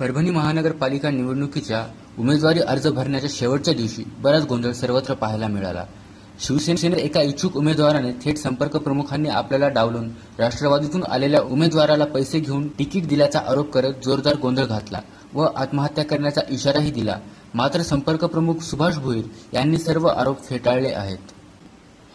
परभणी महानगरपालिका निवडणुकीच्या उमेदवारी अर्ज भरण्याच्या शेवटच्या दिवशी बराच गोंधळ सर्वत्र पाहायला मिळाला. शिवसेनेने एका इच्छुक उमेदवाराने थेट संपर्क प्रमुखांनी आपल्याला डावलून राष्ट्रवादीतून आलेल्या उमेदवाराला पैसे घेऊन तिकीट दिल्याचा आरोप करत जोरदार गोंधळ घातला व आत्महत्या करण्याचा इशाराही दिला. मात्र संपर्क प्रमुख सुभाष भोईर यांनी सर्व आरोप फेटाळले आहेत.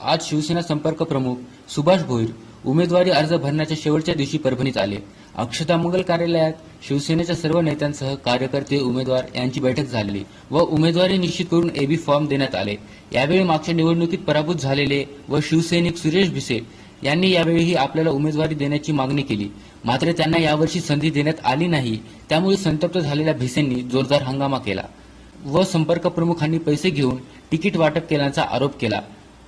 आज शिवसेना संपर्क प्रमुख सुभाष भोईर उमेदवारी अर्ज भरण्याच्या शेवटच्या दिवशी परभणीत आले. अक्षता मंगल कार्यालयात शिवसेनेच्या सर्व नेत्यांसह कार्यकर्ते उमेदवार यांची बैठक झाली व उमेदवारी निश्चित करून एबी फॉर्म देण्यात आले. यावेळी मागच्या निवडणुकीत पराभूत झालेले व शिवसैनिक सुरेश भिसे यांनी यावेळीही आपल्याला उमेदवारी देण्याची मागणी केली. मात्र त्यांना यावर्षी संधी देण्यात आली नाही. त्यामुळे संतप्त झालेल्या भिसेंनी जोरदार हंगामा केला व संपर्क प्रमुखांनी पैसे घेऊन तिकीट वाटप केल्याचा आरोप केला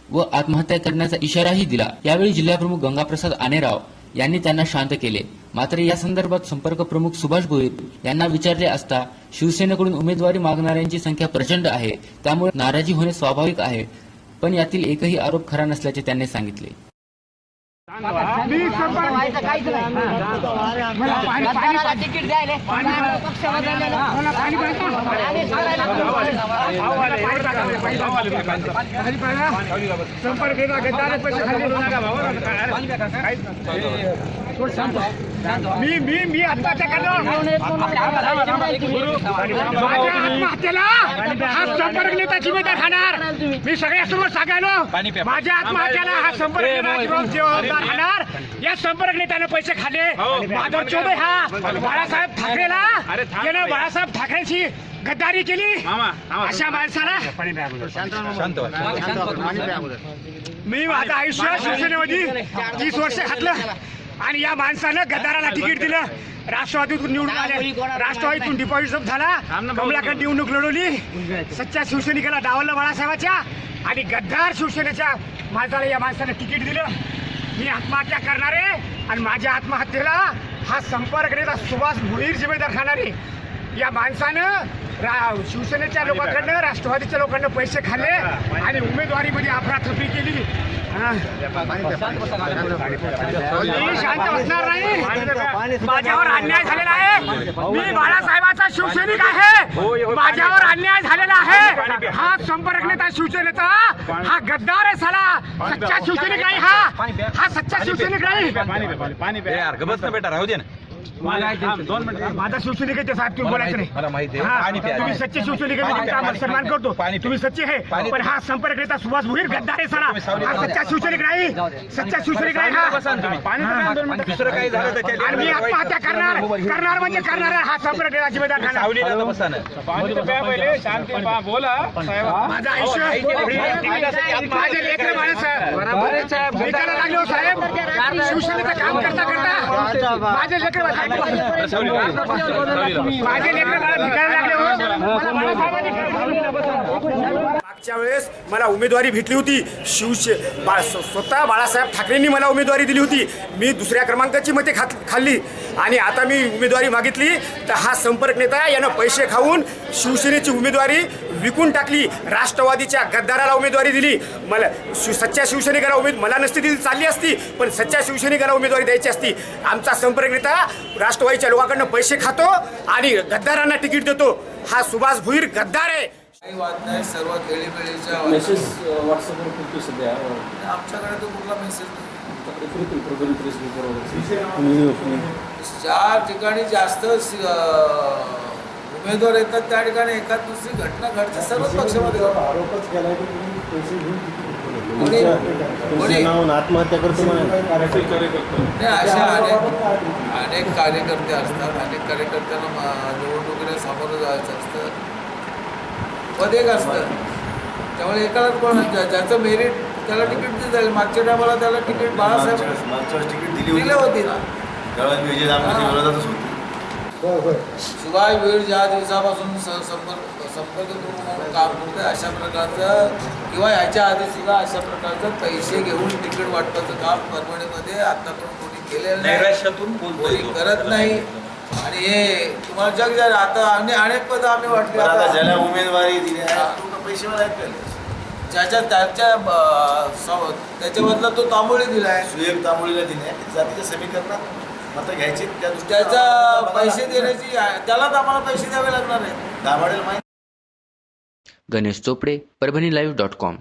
व आत्महत्या करण्याचा इशाराही दिला. यावेळी जिल्हाप्रमुख गंगाप्रसाद आनेराव यांनी त्यांना शांत केले. मात्र या संदर्भात संपर्क प्रमुख सुभाष भोईर यांना विचारले असता शिवसेनेकडून उमेदवारी मागणाऱ्यांची संख्या प्रचंड आहे त्यामुळे नाराजी होणे स्वाभाविक आहे पण यातील एकही आरोप खरा नसल्याचे त्यांनी सांगितले तिकीट द्यायले संपर्क मी मी मी आत्महत्या करणार माझ्या आत्महत्येला हा संपर्क नेता जिम्मेदार राहणार मी सगळ्यासमोर सांगायलो माझ्या आत्महत्येला हा संपर्क नेता जबाबदार राहणार या संपर्क नेत्याने पैसे खाल्ले माधव चौबे हा बाळासाहेब ठाकरेला बाळासाहेब ठाकरेंची गद्दारी केली? अशा माणसाला? मी माझं आयुष्य शिवसेनेमध्ये तीस वर्ष घातलं. आणि या माणसानं गद्दाराला तिकीट दिलं. राष्ट्रवादीतून निवडून आले राष्ट्रवादीतून डिपॉझिट झाला. कमलाकडे निवडणूक लढवली. सच्च्या शिवसैनिकाला डावललं बाळासाहेबाच्या. आणि गद्दार शिवसेनेच्या माणसाला या माणसानं तिकीट दिलं. मी आत्महत्या करणार आणि माझ्या आत्महत्येला हा संपर्क नेता सुभाष भुईर जिम्मेदार खाणार. आहे या माणसानं रा- शिवसेनेच्या लोकांकडनं राष्ट्रवादीच्या लोकांना पैसे खाल्ले आणि उमेदवारीमध्ये अफरातफरी केली. हा. मी शांत बसणार नाही. माझ्यावर अन्याय झालेला आहे. मी बाळासाहेबाचा शिवसैनिक आहे. माझ्यावर अन्याय झालेला आहे. हा संपर्क नेता शिवसेनेचा. हा गद्दार आहे साला. सच्चा शिवसैनिक नाही हा. हा सच्चा शिवसैनिक नाही ए यार गबस ना बेटा राहू दे ना. माझा शिवसैनिक आहे ते साहेब तुम्ही बोलायचं नाही. मला माहिती आहे. हा, पाणी प्या. तुम्ही सच्चे शिवसैनिक आहे, मी तुमचा पाणी- सन्मान करतो. पाणी. तुम्ही सच्चे आहे पाणी. हा संपर्क नेता सुभाष भुईर गद्दार आहे हा. सच्चा शिवसैनिक नाही. सच्चा शिवसैनिक नाही हा. दुसरं काही झालं तर आणि मी आत्महत्या करणार. करणार म्हणजे करणार आहे. हा संपर्क नेता जिम्मेदार खाणार सावलीला तर बसा ना. माझं आयुष्य माझे लेकर साहेब. विकायला लागले हो साहेब शिवसेनेचं काम करता करता. माझे लेकर मागच्या वेळेस मला उमेदवारी भेटली होती. शिवसे बा स्वतः बाळासाहेब ठाकरेंनी मला उमेदवारी दिली होती. मी दुसऱ्या क्रमांकाची मते खात खाल्ली. आणि आता मी उमेदवारी मागितली. तर हा संपर्क नेता यानं पैसे खाऊन शिवसेनेची उमेदवारी विकून टाकली. राष्ट्रवादीच्या गद्दाराला उमेदवारी दिली. मला शिव सच्च्या शिवसैनिकाला उमेद मला नसती दिली चालली असती. पण सच्च्या शिवसैनिकाला उमेदवारी द्यायची असती. आमचा संपर्क नेता राष्ट्रवादीच्या लोकांकडनं पैसे खातो आणि गद्दारांना तिकीट देतो. हा सुभाष भुईर गद्दार आहे. काही वाद नाही मेसेज व्हॉट्सअपवर सध्या. आमच्याकडे तो कुठला मेसेज ज्या ठिकाणी जास्त उमेदवार येतात त्या ठिकाणी एखाद दुसरी घटना घडते सर्वच पक्षामध्ये. घडते. आरोपच केलाय की तुम्ही पैसे घेऊन तिकीट कोणी- तुमच्या कोणी- नावानं आत्महत्या करतो म्हणे. नाही अशा अनेक अनेक कार्यकर्ते असतात अनेक कार्यकर्त्यांना म- निवडणुकीला सामोरं जायचं असतं. पद एक असतं त्यामुळे एकाला कोण ज्या- ज्याचं मेरिट त्याला तिकीट दिलं जाईल. मागच्या टायमाला त्याला तिकीट बाळासाहेब मागच्या वेळेस तिकीट दिली होती. ना. त्यावेळेस विजय विरोधातच होती. सुभाष वीर ज्या दिवसापासून स- संपर्क संपर्क करून काम करतोय अशा प्रकारचं किंवा याच्या आधी सुद्धा अशा प्रकारचं पैसे घेऊन तिकीट वाटपाचं काम परभणीमध्ये आतापर्यंत कोणी केलेलं नाही. नैराश्यातून बोलतोय कोणी तो. करत नाही. आणि हे तुम्हाला जग जाहीर आता आणि अनेक पदं आम्ही वाटली आता ज्याला उमेदवारी दिली आहे ज्याच्या त्याच्या अं, स- त्याच्या बदला तो तांबोळी दिलाय सुयोग तांबोळीला दिले जातीच्या समीकरणात? मतं घ्यायची त्या दृष्टीने त्याचा आम्हाला पैसे बघायला देण्याची त्यालाच आम्हाला पैसे द्यावे लागणार आहे दाभाडेला माहिती. Ganesh Chopde Parbhani live dot com